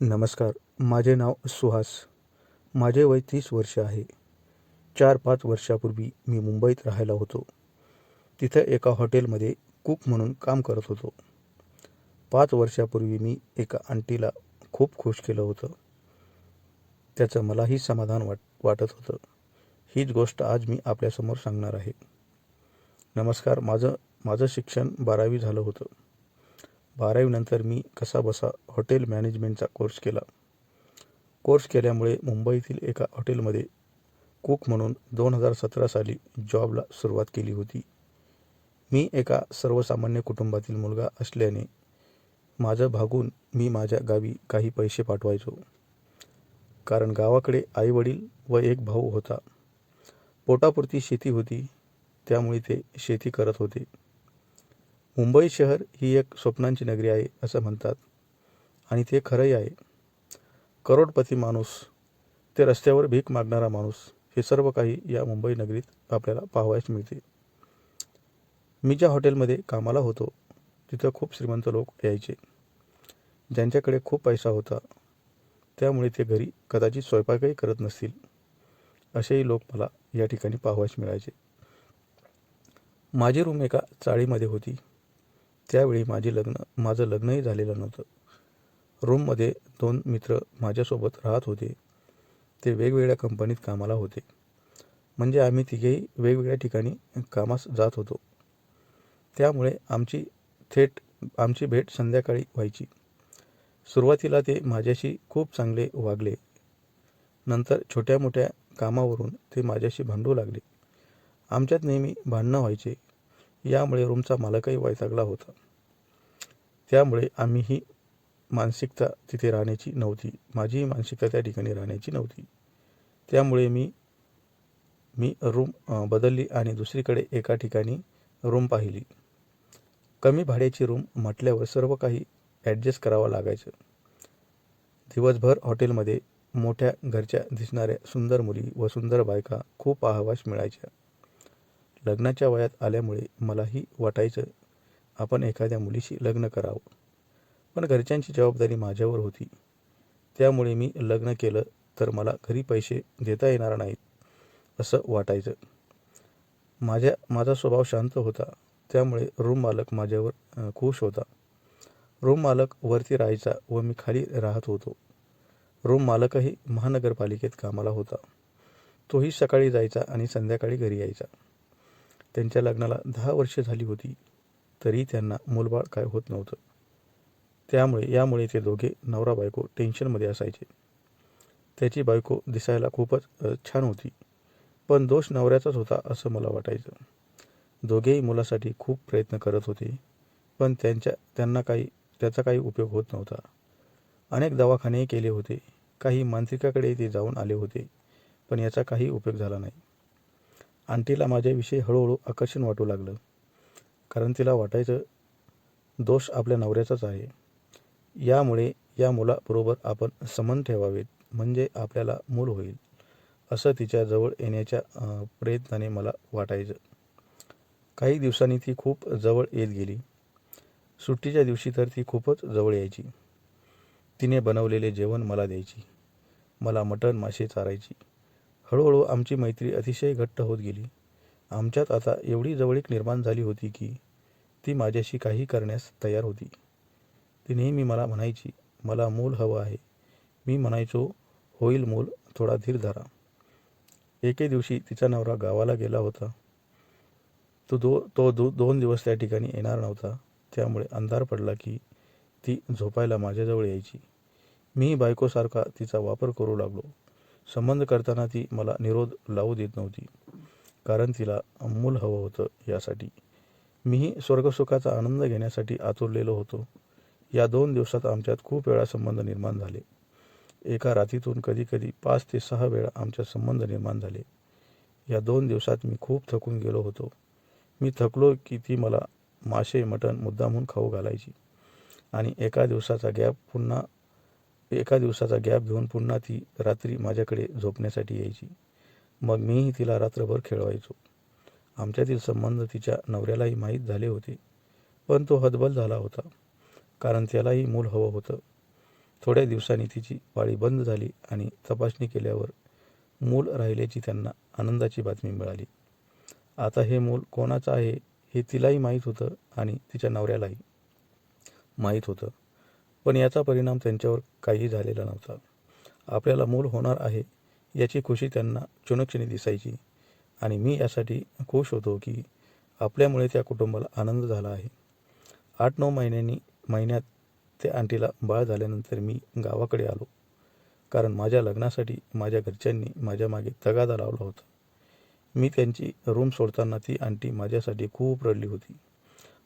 नमस्कार माझे नाव सुहास. माझे वय तीस वर्ष आहे. चार पाच वर्षापूर्वी मी मुंबईत राहायला होतो. तिथं एका हॉटेलमध्ये कुक म्हणून काम करत होतो. पाच वर्षापूर्वी मी एका आंटीला खूप खुश केलं होतं. त्याचं मलाही समाधान वाट वाटत होतं. हीच गोष्ट आज मी आपल्यासमोर सांगणार आहे. नमस्कार माझं माझं शिक्षण बारावी झालं होतं. बारावीनंतर मी कसाबसा हॉटेल मॅनेजमेंटचा कोर्स केला. कोर्स केल्यामुळे मुंबईतील एका हॉटेलमध्ये कुक म्हणून दोन हजार सतरा साली जॉबला सुरुवात केली होती. मी एका सर्वसामान्य कुटुंबातील मुलगा असल्याने माझं भागून मी माझ्या गावी काही पैसे पाठवायचो. कारण गावाकडे आईवडील व एक भाऊ होता. पोटापुरती शेती होती त्यामुळे ते शेती करत होते. मुंबई शहर ही एक स्वप्नांची नगरी आहे असं म्हणतात. आणि ते खरंही आहे. करोडपती माणूस ते रस्त्यावर भीक मागणारा माणूस हे सर्व काही या मुंबई नगरीत आपल्याला पाहावयास मिळते. मी ज्या हॉटेलमध्ये कामाला होतो तिथं खूप श्रीमंत लोक यायचे. ज्यांच्याकडे खूप पैसा होता त्यामुळे ते घरी कदाचित स्वयंपाकही करत नसतील असेही लोक मला या ठिकाणी पाहावयास मिळायचे. माझी रूम एका चाळीमध्ये होती. त्यावेळी माझे लग्न माझं लग्नही झालेलं नव्हतं. रूममध्ये दोन मित्र माझ्यासोबत राहत होते. ते वेगवेगळ्या कंपनीत कामाला होते. म्हणजे आम्ही तिघेही वेगवेगळ्या ठिकाणी कामास जात होतो. त्यामुळे आमची थेट आमची भेट संध्याकाळी व्हायची. सुरुवातीला ते माझ्याशी खूप चांगले वागले. नंतर छोट्या मोठ्या कामावरून ते माझ्याशी भांडू लागले. आमच्यात नेहमी भांडणं व्हायचे. यामुळे रूमचा मालकही वैतागला होता. त्यामुळे आम्हीही मानसिकता तिथे राहण्याची नव्हती. माझीही मानसिकता त्या ठिकाणी राहण्याची नव्हती. त्यामुळे मी मी रूम बदलली आणि दुसरीकडे एका ठिकाणी रूम पाहिली. कमी भाड्याची रूम म्हटल्यावर सर्व काही ॲडजस्ट करावं लागायचं. दिवसभर हॉटेलमध्ये मोठ्या घरच्या दिसणाऱ्या सुंदर मुली व सुंदर बायका खूप आहवाश मिळायच्या. लग्नाच्या वयात आल्यामुळे मलाही वाटायचं आपण एखाद्या मुलीशी लग्न करावं. पण घरच्यांची जबाबदारी माझ्यावर होती. त्यामुळे मी लग्न केलं तर मला घरी पैसे देता येणार नाहीत असं वाटायचं. माझ्या माझा स्वभाव शांत होता. त्यामुळे रूम मालक माझ्यावर खुश होता. रूम मालक वरती राहायचा व मी खाली राहत होतो. रूम मालकही महानगरपालिकेत कामाला होता. तोही सकाळी जायचा आणि संध्याकाळी घरी यायचा. त्यांच्या लग्नाला दहा वर्षे झाली होती तरी त्यांना मूलबाळ काय होत नव्हतं. त्यामुळे यामुळे ते दोघे नवरा बायको टेन्शनमध्ये असायचे. त्याची बायको दिसायला खूपच छान होती पण दोष नवऱ्याचाच होता असं मला वाटायचं. दोघेही मुलासाठी खूप प्रयत्न करत होते पण त्यांच्या त्यांना काही त्याचा काही उपयोग होत नव्हता. अनेक दवाखानेही केले होते काही मांत्रिकाकडे ते जाऊन आले होते पण याचा काही उपयोग झाला नाही. आंटीला माझ्याविषयी हळूहळू आकर्षण वाटू लागलं. कारण तिला वाटायचं दोष आपल्या नवऱ्याचाच आहे. यामुळे या मुलाबरोबर आपण समन ठेवावेत म्हणजे आपल्याला मूल होईल असं तिच्या जवळ येण्याच्या प्रयत्नाने मला वाटायचं. काही दिवसांनी ती खूप जवळ येत गेली. सुट्टीच्या दिवशी तर ती खूपच जवळ यायची. तिने बनवलेले जेवण मला द्यायची. मला मटण मासे चारायची. हळूहळू आमची मैत्री अतिशय घट्ट होत गेली. आमच्यात आता एवढी जवळीक निर्माण झाली होती की ती माझ्याशी काही करण्यास तयार होती. ती नेहमी मला म्हणायची मला मूल हवं आहे. मी म्हणायचो होईल मूल थोडा धीर धरा. एके दिवशी तिचा नवरा गावाला गेला होता. तो दो तो दो दोन दिवस त्या ठिकाणी येणार नव्हता. त्यामुळे अंधार पडला की ती झोपायला माझ्याजवळ यायची. मी बायकोसारखा तिचा वापर करू लागलो. संबंध करताना ती मला निरोध लावू देत नव्हती. कारण तिला अमूल हवं होतं यासाठी. मीही स्वर्गसुखाचा आनंद घेण्यासाठी आतुरलेलो होतो. या दोन दिवसात आमच्यात खूप वेळा संबंध निर्माण झाले. एका रात्रीतून कधीकधी पाच ते सहा वेळा आमच्यात संबंध निर्माण झाले. या दोन दिवसात मी खूप थकून गेलो होतो. मी थकलो की ती मला मासे मटण मुद्दामहून खाऊ घालायची. आणि एका दिवसाचा गॅप पुन्हा एका दिवसाचा गॅप घेऊन पुन्हा ती रात्री माझ्याकडे झोपण्यासाठी यायची. मग मीही तिला रात्रभर खेळवायचो. आमच्यातील संबंध तिच्या नवऱ्यालाही माहीत झाले होते पण तो हतबल झाला होता कारण त्यालाही मूल हवं होतं. थोड्या दिवसांनी तिची पाळी बंद झाली आणि तपासणी केल्यावर मूल राहिल्याची त्यांना आनंदाची बातमी मिळाली. आता हे मूल कोणाचं आहे हे तिलाही माहीत होतं आणि तिच्या नवऱ्यालाही माहीत होतं. पण याचा परिणाम त्यांच्यावर काही झालेला नव्हता. आपल्याला मूल होणार आहे याची खुशी त्यांना क्षणक्षणी दिसायची. आणि मी यासाठी खुश होतो की आपल्यामुळे त्या कुटुंबाला आनंद झाला आहे. आठ नऊ महिन्यांनी महिन्यात त्या आंटीला बाळ झाल्यानंतर मी गावाकडे आलो. कारण माझ्या लग्नासाठी माझ्या घरच्यांनी माझ्या मागे तगादा लावला होता. मी त्यांची रूम सोडताना ती आंटी माझ्यासाठी खूप रडली होती.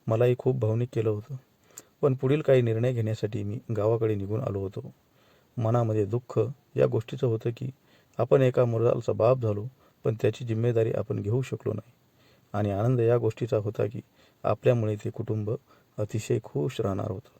मलाही खूप भावनिक केलं होतं. पण पुढील काही निर्णय घेण्यासाठी मी गावाकडे निघून आलो होतो. मनामध्ये दुःख या गोष्टीचं होतं की आपण एका मुलाचा बाप झालो पण त्याची जिम्मेदारी आपण घेऊ शकलो नाही. आणि आनंद या गोष्टीचा होता की आपल्यामुळे ते कुटुंब अतिशय खुश राहणार होतं.